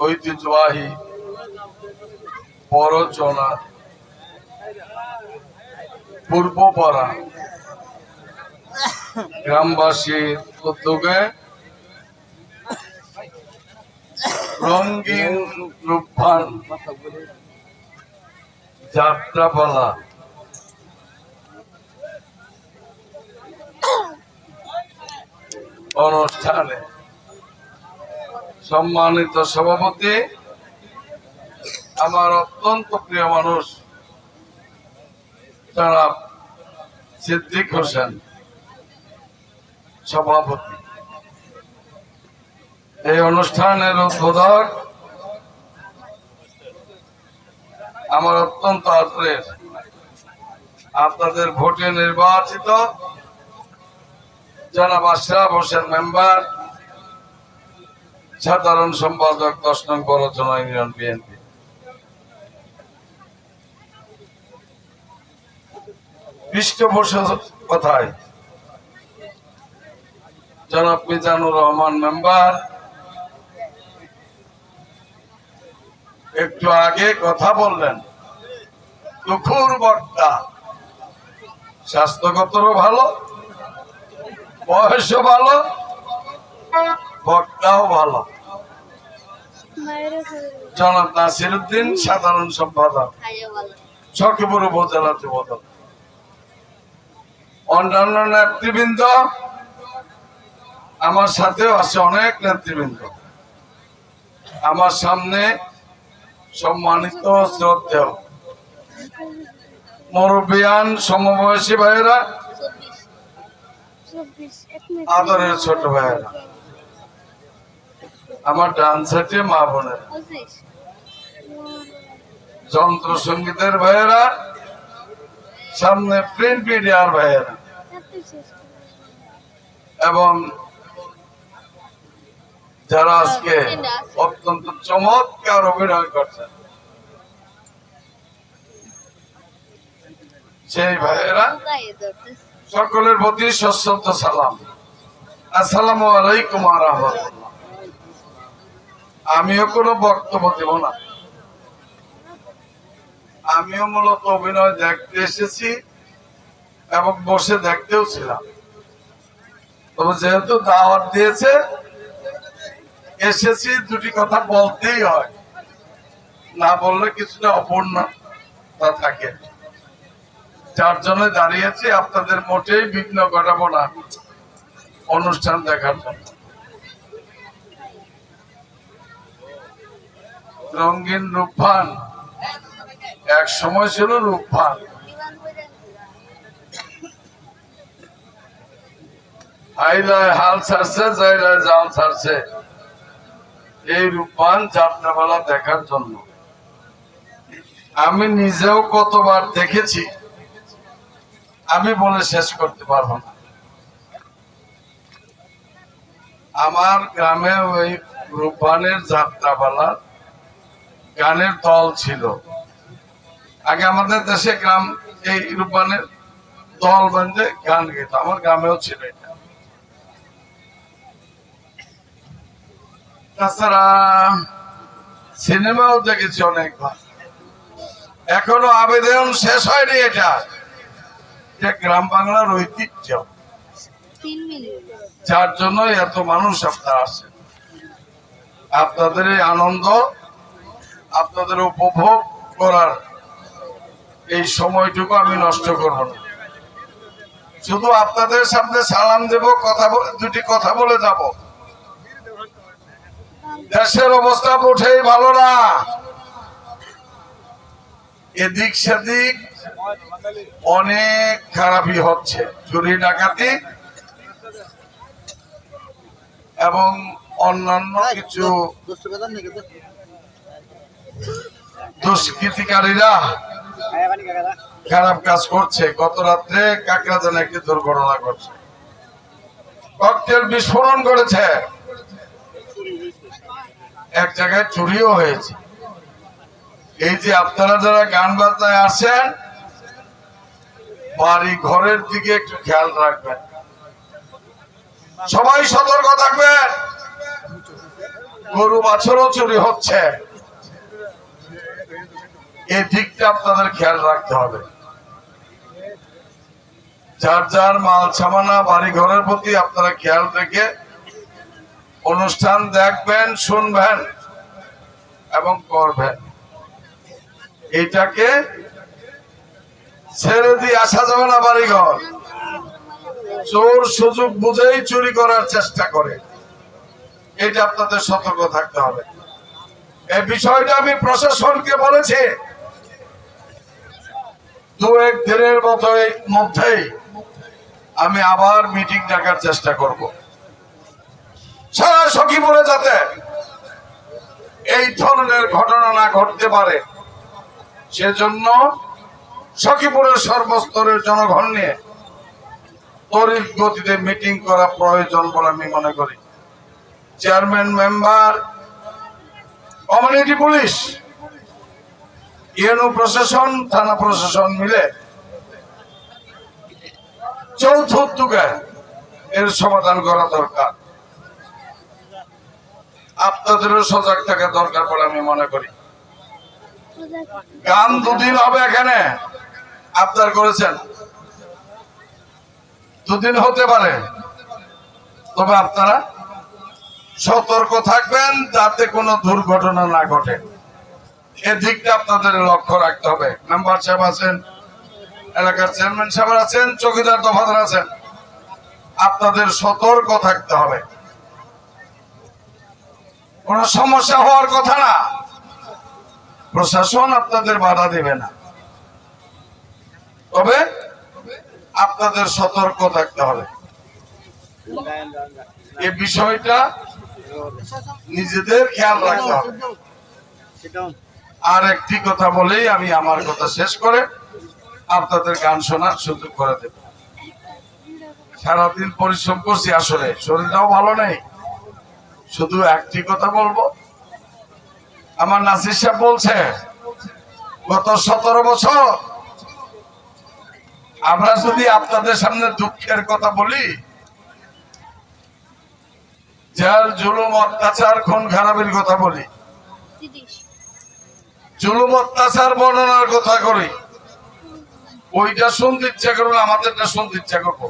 ঐতিহ্যবাহী পরচনা পূর্বপাড়া গ্রামবাসীর উদ্যোগে রঙ্গিন রূপবান যাত্রাপালা অনুষ্ঠানে সম্মানিত সভাপতি, আমার অত্যন্ত প্রিয় মানুষ, জনাব সিদ্দিক হোসেন সভাপতি। এই অনুষ্ঠানের উদ্বোধক আমার অত্যন্ত আত্রের আপনাদের ভোটে নির্বাচিত জনাব আশরাফ হোসেন মেম্বার, সাধারণ সম্পাদক দশ নং ইউনিয়ন বিএনপি। কথায়? জনাব মিজানুর রহমান মেম্বার। একটু আগে কথা বললেন দুখুর বক্তা স্বাস্থ্যগতরও ভালো? বয়সও ভালো, বক্তাও ভালো। জনাব নাসির উদ্দিন সাধারণ সম্পাদক। চকিপুর উপজেলা যুবদল অন্যান্য নেতৃবৃন্দ, আমার সাথেও আছে অনেক নেতৃবৃন্দ। আমার সামনে সম্মানিত শ্রদ্ধেয় মুরব্বিয়ান, সমবয়সী ভাইয়েরা আদরের ছোট ভাইয়েরা আমার ডান সাইডে মা বোনের যন্ত্র সঙ্গীতের ভাইয়েরা সামনে প্রিন্ট মিডিয়ার ভাইয়েরা এবং যারা আজকে অত্যন্ত চমৎকার অভিনয় করছেন সেই ভাইয়েরা সকলের প্রতি সশ্রদ্ধ সালাম। আসসালাম আলাইকুম রহমতুল্লাহ। আমিও কোনো বক্তব্য দেব না। আমিও মূলত অভিনয় দেখতে এসেছি এবং বসে দেখতেও ছিলাম। তবে যেহেতু দাওয়াত দিয়েছে, এসেছি দুটি কথা বলতেই হয়। না বললে কিছুটা অপূর্ণতা থাকে। যার জন্য দাঁড়িয়েছি, আপনাদের মোটেই বিঘ্ন ঘটাবো না অনুষ্ঠান দেখার জন্য। রঙিন রূপভান এক সময় ছিল রূপভান আইলায় হাল ছাড়ছে জাইলায় জাল ছাড়ছে। এই রূপবান যাত্রাপালা দেখার জন্য। আমি নিজেও কতবার দেখেছি আমি বলে শেষ করতে পারব না। আমার গ্রামে ওই রূপবানের যাত্রাপালা গানের দল ছিল। আগে আমাদের দেশে গ্রাম এই রূপবানের দল বেঁধে গান গেত, আমার গ্রামেও ছিল এটা। তাছাড়া সিনেমাও দেখেছি অনেকবার। এখনও আবেদন শেষ হয়নি এটা। এটা গ্রাম বাংলার ঐতিহ্য। যার জন্য এত মানুষ আপনারা আসেন আপনাদের এই আনন্দ আপনাদের উপভোগ করার এই সময়টুকু আমি নষ্ট করব না। শুধু আপনাদের সামনে সালাম দেব কথা দুটি কথা বলে যাব। দেশের অবস্থা মোটেই ভালো না। এদিক সেদিক অনেক খারাপই হচ্ছে। চুরি ডাকাতি এবং অন্যান্য কিছু দুষ্কৃতিকারীরা খারাপ কাজ করছে। গত রাত্রে কাকরাজান একটি দুর্ঘটনা করছে ককটেল বিস্ফোরণ করেছে। এক জায়গায় চুরিও হয়েছে। এই যে আপনারা যারা গান বাজনায় আসেন, বাড়ি ঘরের দিকে একটু খেয়াল রাখবেন। সবাই সতর্ক থাকবেন। গরু বাছরও চুরি হচ্ছে। এই দিকটা আপনাদের খেয়াল রাখতে হবে। যার যার মাল সামানা বাড়ি ঘরের প্রতি আপনারা খেয়াল রেখে অনুষ্ঠান দেখবেন, শুনবেন এবং করবেন। এটাকে ছেড়ে দিয়ে আসা যাবে না বাড়িঘর। চোর সুযোগ বুঝেই চুরি করার চেষ্টা করে। এটা আপনাদের সতর্ক থাকতে হবে। এই বিষয়টা আমি প্রশাসনকে বলেছি। দু এক দিনের মতো মধ্যেই আমি আবার মিটিং ডাকার চেষ্টা করব। সারা সখীপুরে যাতে এই ধরনের ঘটনা না ঘটতে পারে। সেজন্য সখীপুরের সর্বস্তরের জনগণ নিয়ে তড়িৎ গতিতে মিটিং করা প্রয়োজন বলে আমি মনে করি। Chairman, member, community police UNO প্রশাসন, থানা প্রশাসন মিলে চৌথ উদ্যোগে এর সমাধান করা দরকার। আপনাদেরও সজাগ থাকা দরকার বলে আমি মনে করি। গান দুদিন হবে এখানে। আপনার করেছেন। দুদিন হতে পারে। তবে আপনারা সতর্ক থাকবেন, যাতে কোনো দুর্ঘটনা না ঘটে। এদিকটা আপনাদের লক্ষ্য রাখতে হবে। মেম্বার সাহেব আছেন, এলাকার চেয়ারম্যান সাহেব আছেন, চৌকিদার দফাদার আছেন। আপনাদের সতর্ক থাকতে হবে। কোনো সমস্যা হওয়ার কথা না। প্রশাসন আপনাদের বাধা দেবে না। তবে আপনাদের সতর্ক থাকতে হবে। এ বিষয়টা নিজেদের খেয়াল রাখতে হবে। আর একটি কথা বলেই আমি আমার কথা শেষ করে আপনাদের গান শোনার সুযোগ করে দেব। সারাদিন পরিশ্রম করছি আসলে, শরীরটাও ভালো নেই। শুধু একটি কথা বলব আমার নাসির সাহেব বলছে, গত সতেরো বছর আমরা যদি আপনাদের সামনে দুঃখের কথা বলি, যার জুলুম, অত্যাচার, খুন খারাপের কথা বলি, জুলুম, অত্যাচার, বর্ণনার কথা করি, ওইটা শুনতে ইচ্ছা করবে আমাদেরটা শুনতে ইচ্ছা করব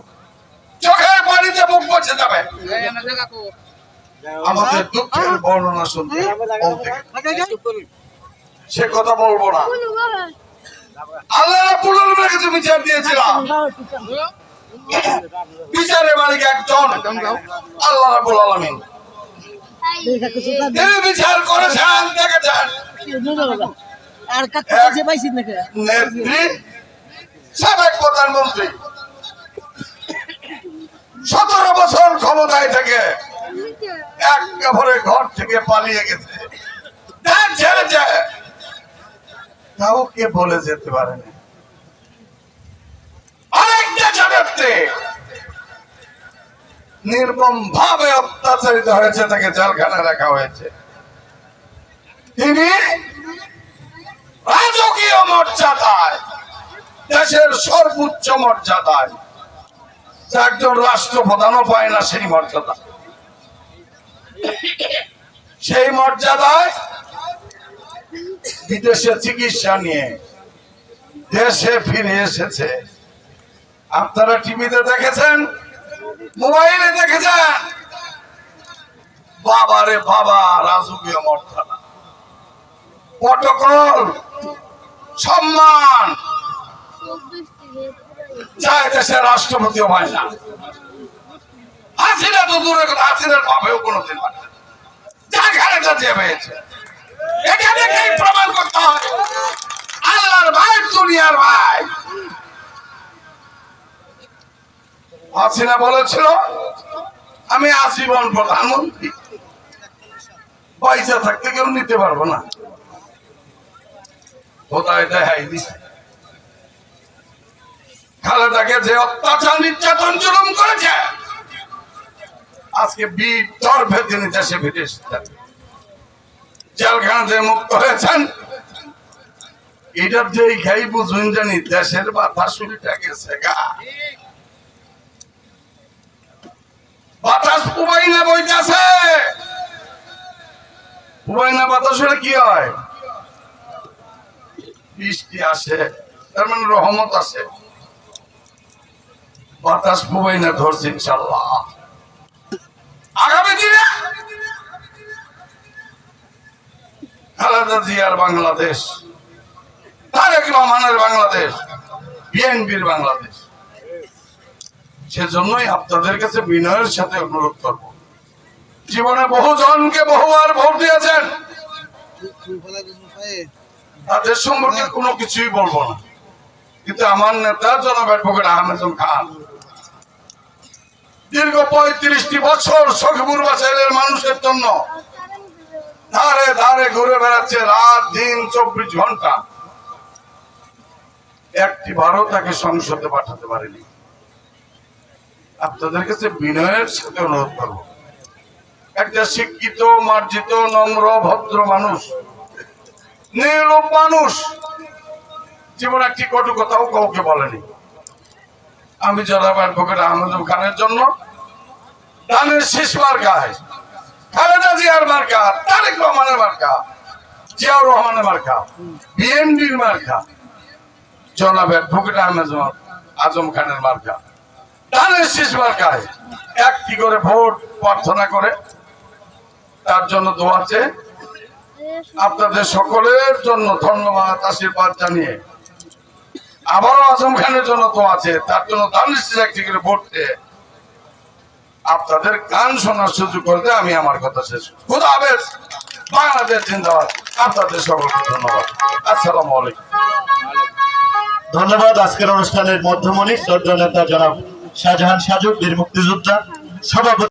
চোখের পানিতে মুখ বসে যাবে। আমাদের দুঃখের বর্ণনা শুনতে সে কথা বলব না। আল্লাহ রাব্বুল কাছে বিচার দিয়েছিলাম। বিচারের মালিক একজন। আল্লাহ রাব্বুল আলামিন। তিনি বিচার করেছেন দেখেছেন। আর কাছে পাইছি নাকি? নেত্রী সাবেক প্রধানমন্ত্রী। সতেরো বছর ক্ষমতায় থেকে ঘর থেকে পালিয়ে গেছে। ছেড়েছে কাউকে বলে যেতে পারে নির্মম ভাবে অত্যাচারিত হয়েছে, তাকে জেলখানায় রাখা হয়েছে। তিনি রাজকীয় মর্যাদায়, দেশের সর্বোচ্চ মর্যাদায়, একজন রাষ্ট্রপ্রধানও পায় না সেই মর্যাদা। সেই মর্যাদায় বিদেশে চিকিৎসা নিয়ে দেশে ফিরে এসেছে। আপনারা টিভিতে দেখেছেন? মোবাইলে দেখেছেন? বাবারে বাবা রাজকীয় মর্যাদা। প্রটোকল সম্মান। যায় দেশের রাষ্ট্রপতিও হয় না। তো দূরে কথা যা পেয়েছে এটা প্রমাণ করতে হয়, আল্লাহর ভাই, দুনিয়ার ভাই। হাসিনা বলেছিল, আমি আজীবন প্রধানমন্ত্রী। পয়সা থাকতে কেউ নিতে পারব না। কোথায় দেখাই দিছে। খালেদাকে যে অত্যাচার, নির্যাতন জুলুম করেছে আজকে বীর তিনি দেশে ফিরে এসেছেন জেলখানাতে মুক্ত হয়েছেন। এটার যে খাই বুঝুন জানি, দেশের বাধা শুরুটা গেছে গা। বাতাস পুবাই না বইতেছে। পুবাই না বাতাস কি হয়? বৃষ্টি আসে, তার মানে রহমত আছে বাতাস পুবাই না ধরছে ইনশাল্লাহ আগামী দিনে খালেদা জিয়ার বাংলাদেশ, তারেক রহমানের বাংলাদেশ, বিএনপির বাংলাদেশ। সেজন্যই আপনাদের কাছে বিনয়ের সাথে অনুরোধ করব। জীবনে বহু জনকে বহুবার ভোট দিয়েছেন। তাদের সম্পর্কে কোনো কিছুই বলব না। কিন্তু আমার নেতা জনাব অ্যাডভোকেট আহমেদ খান দীর্ঘ পঁয়ত্রিশটি বছর সখীপুর বাসাইলের মানুষের জন্য ধারে ধারে ঘুরে বেড়াচ্ছে রাত, দিন, চব্বিশ ঘণ্টা। একটি বারও তাকে সংসদে পাঠাতে পারেনি। আপনাদের কাছে বিনয়ের সাথে অনুরোধ করব। একটা শিক্ষিত, মার্জিত, নম্র, ভদ্র মানুষ নির্লোভ মানুষ, জীবন একটি কটু কথাও কাউকে বলেনি। আমি জনাব অ্যাডভোকেট আহমদুল খানের জন্য ধানের শেষ মার্কায় খালেদা জিয়ার মার্কা, তারেক রহমানের মার্কা, জিয়াউর রহমানের মার্কা, বিএনপির মার্কা, জনাব অ্যাডভোকেট আহমেদ আজম খানের মার্কা। ধানের শেষ মার্কায় একটি করে ভোট প্রার্থনা করে, তার জন্য দোয়াছে আপনাদের সকলের জন্য ধন্যবাদ, আশীর্বাদ জানিয়ে। আবারও আজম খানের জন্য তো আছে, তার জন্য শেষ একটি করে ভোট আপনাদের গান শোনার সুযোগ করতে আমি আমার কথা শেষ। খুদা হাফেজ, বাংলাদেশ জিন্দাবাদ। আপনাদের সকলকে ধন্যবাদ। আসসালামু আলাইকুম। ধন্যবাদ আজকের অনুষ্ঠানের মধ্যমণি, শ্রদ্ধা নেতা জনাব শাহজাহান সাজু বীর মুক্তিযোদ্ধা, সভাপতি